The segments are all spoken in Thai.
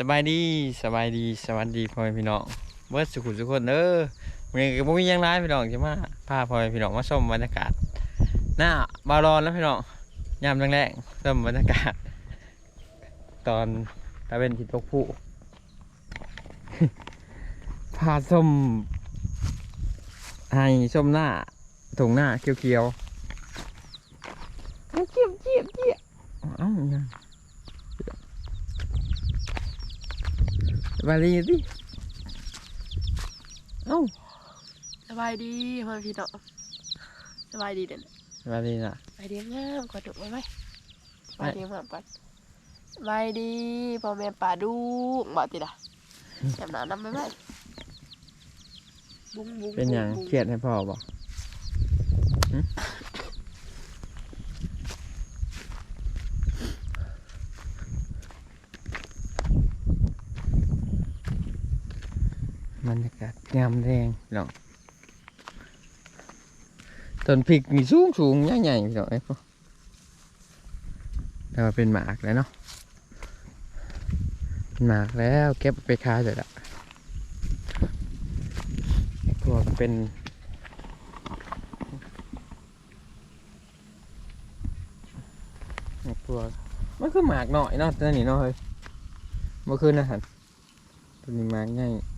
สบายดีสบายดีสวัสดีพ่อแม่พี่น้องเบิร์ดสุขุมสุขคนเด้อวันนี้ก็บ่มีหยังร้ายพี่น้องจะมาพาพ่อแม่พี่น้องมาชมบรรยากาศ หน้าบารอนแล้วพี่น้องยามแรงๆชมบรรยากาศ ตอนตะเวนทิศตกผู้ พาส้มให้ส้มหน้าถุงหน้าเขียวๆเจียบเจียบเจียบเอ้ายัง สบายดีดิเอ้าสบายดีพ่อพี่น้องสบายดีเด่นสบายดีนะสบายดีงามกว่าดุไว้ไหมสบายดีงามปัดสบายดีพ่อแม่ป่าดูบ่ติดอะจำหนานำไปไหมบุ้งบุ้งเป็นหยังบุ้เครียดให้พ่อบอก บรรยากาศงามแรงพี่น้องต้นพริกมีสูงสูงใหญ่ใหญ่พี่น้องไอ้ยพ่อแต่ว่าเป็นหมากแล้วเนาะเป็นหมากแล้วเก็บไปขายเลยละตัวเป็นตัวมันคือหมากหน่อยเนาะตัวนี้เนาะเฮ้ยเมื่อคืนนะฮะตัวนี้หมากใหญ่ตัวนั้นหมากใหญ่เลย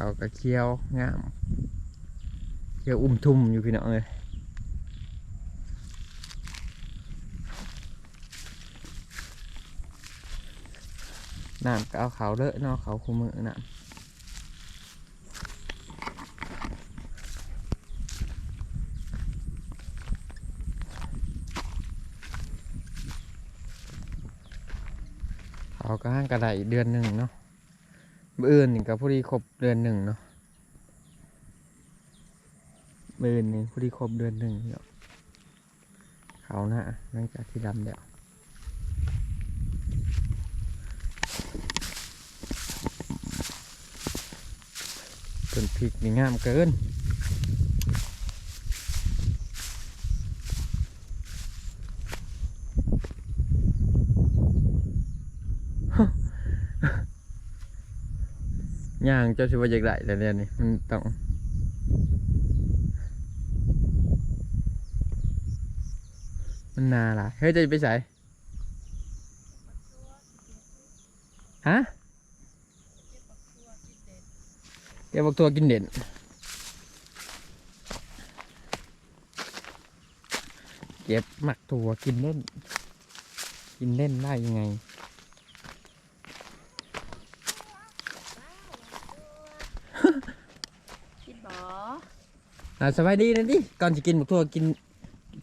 เนาะโอ้โหมันมันเดี๋ยวมันมาทันได้สูบมันก็ยังนั่งดิบอยู่ขาวกับเขียวงามเขียวอุ้มทุ่มอยู่พี่น้องเลยน้ำก็เอาเขาวเลอะเนาะเขาวคู่มือน้ำเขาก็ห้างกระไดเดือนหนึ่งเนาะ มื่ออื่นนี่ก็พอดีครบเดือนหนึ่งเนาะมื่ออื่นนี่พอดีครบเดือนหนึ่งเนาะเขาหน้าหลังจากที่ดำเดี๋ยวต้นพริกนี่งามเกิน ย่างเจ้าชิวาอยากได้แต่เรียนนี่มันต้องมันนาล่ะเฮ้ยจะไปใส่ฮะเก็บบักตัวกินเด่นเก็บหมักตัวกินเล่น กินเล่นได้ยังไง คิดบ่ อ่าสบายดีนะดิก่อนจะกินหมกทั่วกิน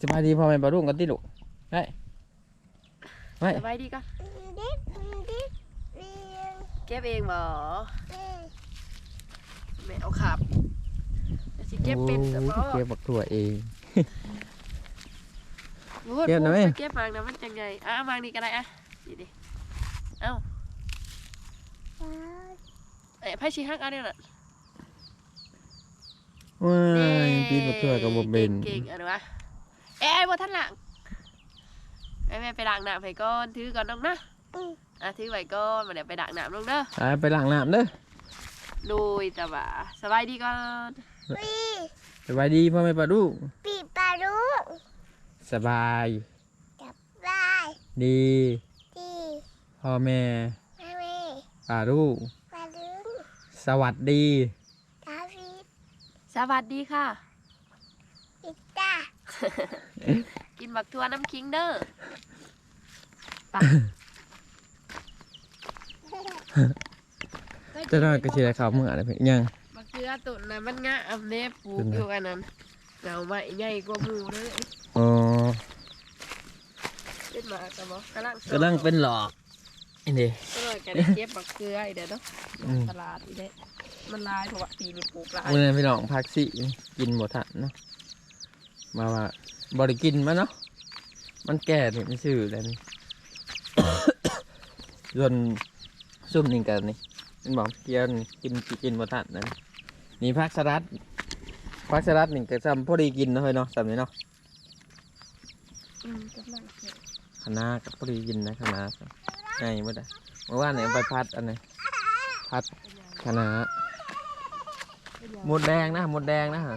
สบายดีพ่อแม่ปลารุ่งกันติลูกได้ไม่สบายดีก็เก็บเองบ่แม่เอาขับจะสิเก็บเป็นแต่บ่โอ้ยเก็บหมกทั่วเองพูดเก็บหน่อยไหมพูดไปเก็บมางนะมันจังไงอะเอามางนี่ก็ได้อะนี่ดิเอ้าเอ้ยไพ่ชีฮักเอันนี้น่ะ ว้ายปีนหมกทั่วกับบ่เป็นเก่งๆเอะไรวะเอ้ยบ่ทันหลังแม่แม่ไปล้างน้ำให้ก่อนถือก่อนน้องนะอะถือไว้ก่อนมาเดี๋ยวไปล้างน้ำลงเด้ออ่าไปล้างน้ำเด้อลุยแต่ว่าสบายดีก่อนสบายดีพ่อแม่ปลารุ่งปีปลาลูกสบายได้ดีที่พ่อแม่แม่แม่ปลารุ่งปลาลูกสวัสดีดาวิด สวัสดีค่ะปิตากินบักทัวน้ำคิงเด้อไปเจะน่อยก็สิได้ข้าวมื้ออะไรเพิ่นยังบักเทือตุ่นนะมันงะอำเนปลูกเป็นไงอยู่อันนั้นเงาใหม่ใหญ่กว่าหมูเลยอ๋อเป็นหมากระบอกกำลังกำลังเป็นหลอกอันนี้ก็เลยแกได้เก็บบักเกลืออีเด้อเนาะอืมตลาดอีเด้ มันลายเพราะว่าปีนี้ปลูกหลายวันนั้นพี่น้องพักสิกินหมดทันเนาะมาว่าบริกินมาเนาะมันแก่ถึงซื่อแล้วนี่ ส่วนซุ่มนี่กันนี่มันบอกเกียนกินกินหมดทันนะนี่พักสลัดพักสลัดนี่ก็จำพอดีกินเนาะเฮ้ยเนาะจำนี้เนาะอืมกำลังเก็บคณะกับพอดีกินนะคณะง่ายหมดอะเมื่อวานเนี่ยไปพัดอันไหนพัดคณะ หมดแดงนะหมดแดงนะฮะ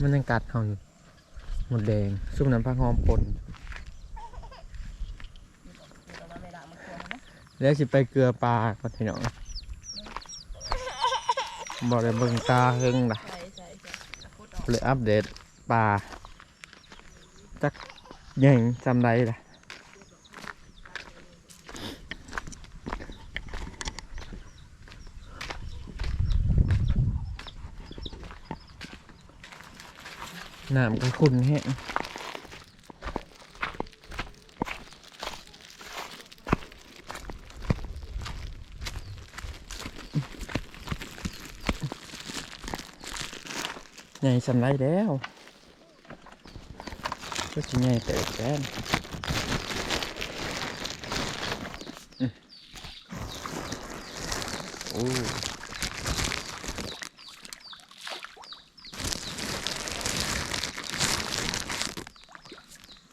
มันยังกัดเขาอยู่ หมดแดงซุปน้ำผักหอมปนแล้วสิไปเกลือปลาก่อนพี่น้องบอกเลยเบิ่งตาเฮงล่ะเลยอัปเดตปลาจักใหญ่จำได้ล่ะ น้ำก็ขุ่นแห้งใหญ่สำไรแล้วก็จะใหญ่เติบแล้วอื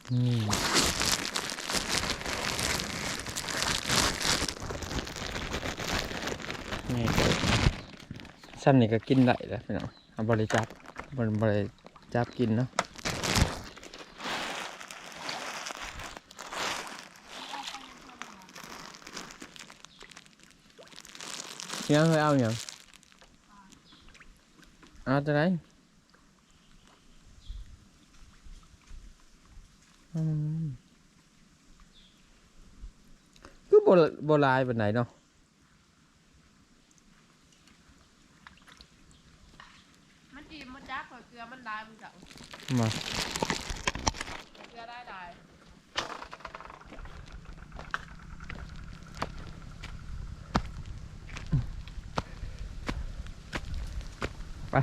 มโอ้นี่ใหญ่เติบซ้ำนี่ก็กินได้แล้วพี่น้องเอาบริจับบริบริจับกินเนาะยังเคยเอาอย่างเอาจะไหน อืมคือโบโบราณเป็นไหนเนาะมันอิ่มมันจักกว่าเกลือมันลายมันจังมา เกลือได้ลาย ป่ะ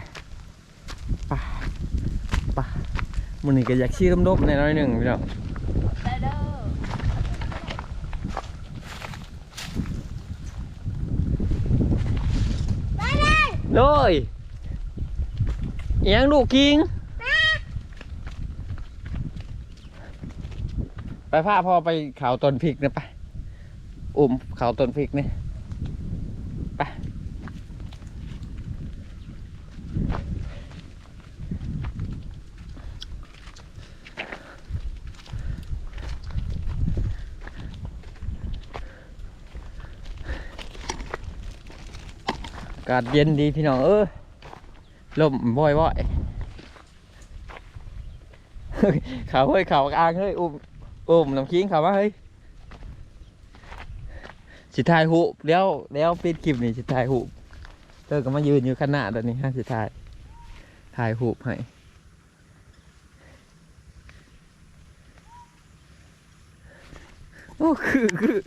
มันนี่ก็อยากชี้ลมๆในน้อยหนึ่งพี่น้องได้เด้อเลยอิหยังลูกคิง ไปพาพ่อไปเขาต้นพริกนะไป อุ่มเขาต้นพริกนี่ากาศเย็นดีพี่น้องเออลมบ่อยบ่อยเฮ้ยขาเฮ้ยเขาอ่างเฮ้ยอุ้มอุ้มน้ำคิงเขามาเฮ้ยสิถ่ายหูปเดี๋ยวเดี๋ยวปิดคลิปนี่สิถ่ายหูเธอก็มายืนอยู่ข้างหน้าตอนนี้ฮะสิถ่ายถ่ายหูให้โอ้คือคือ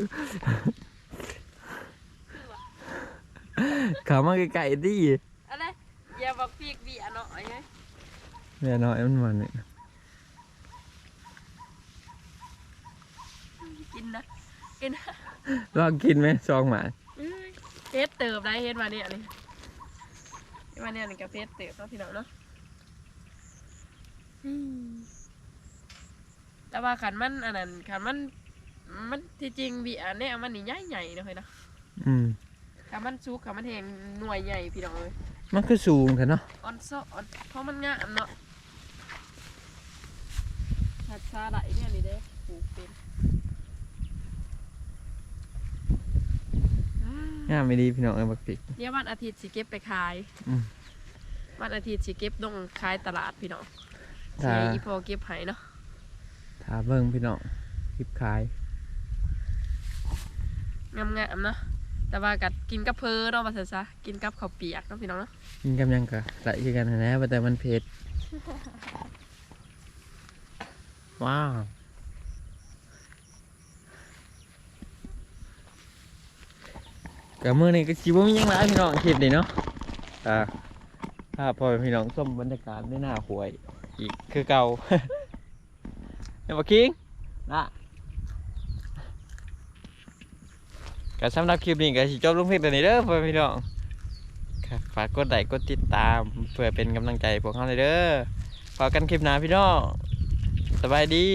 เขามาไกลๆดิอะไรอย่าบอกปีกเบียหน่อยไงแม่น้อยมันมันเนี่ยกินนะกินนะลองกินไหมซองหมาเอ้ยเพชรเติบได้เฮ็ดมาเนี่ยนี่เฮ็ดมาเนี่ยนี่กับเพชรเติบเนาะพี่น้องเนาะอืมแต่ว่าขันมันอันนั้นขันมัน มันที่จริงเบียเนี่ยมันนี่ใหญ่ใหญ่ๆเนาะเฮ้ยเนาะอืม ขันมันซุกขันมันแหงหน่วยใหญ่พี่น้องเลยมันคือสูงเถอะเนาะออนโซออนเพราะมันงามเนาะหัดซาไหลเนี่ยนี่เด้ปลูกเป็นอ่างามไม่ดีพี่น้องเอ้ยบักติกเดี๋ยววันอาทิตย์สิเก็บไปขาย อืมวันอาทิตย์สิเก็บลงขายตลาดพี่น้องถ้าเสียอีพอเก็บให้เนาะถ้าเบิ่งพี่น้องคลิปขาย งามๆเนาะ แต่ว่ากัดกินกับเพอเนาะว่าซะซะกินกับข้าวเปียกเนาะพี่น้องเนาะกินกำยังกะไหลคือกันนะว่าแต่มันเผ็ด ว้าวกับมือนี่ก็ชิบ่มีหยังหลายพี่น้องคลิปนี่เนาะอ่าภาพพอพี่น้องส้มบรรยากาศในหน้าหวย อีกคือเก่าเดี๋ยวมาคิงนะ ก็สำหรับคลิปนี้ก็สิจบลงเพียงแต่นี้เด้อพ่อพี่น้องฝากกดไลค์กดติดตามเพื่อเป็นกำลังใจพวกเขาเลยเด้อฝากกันคลิปหน้าพี่น้องสบายดี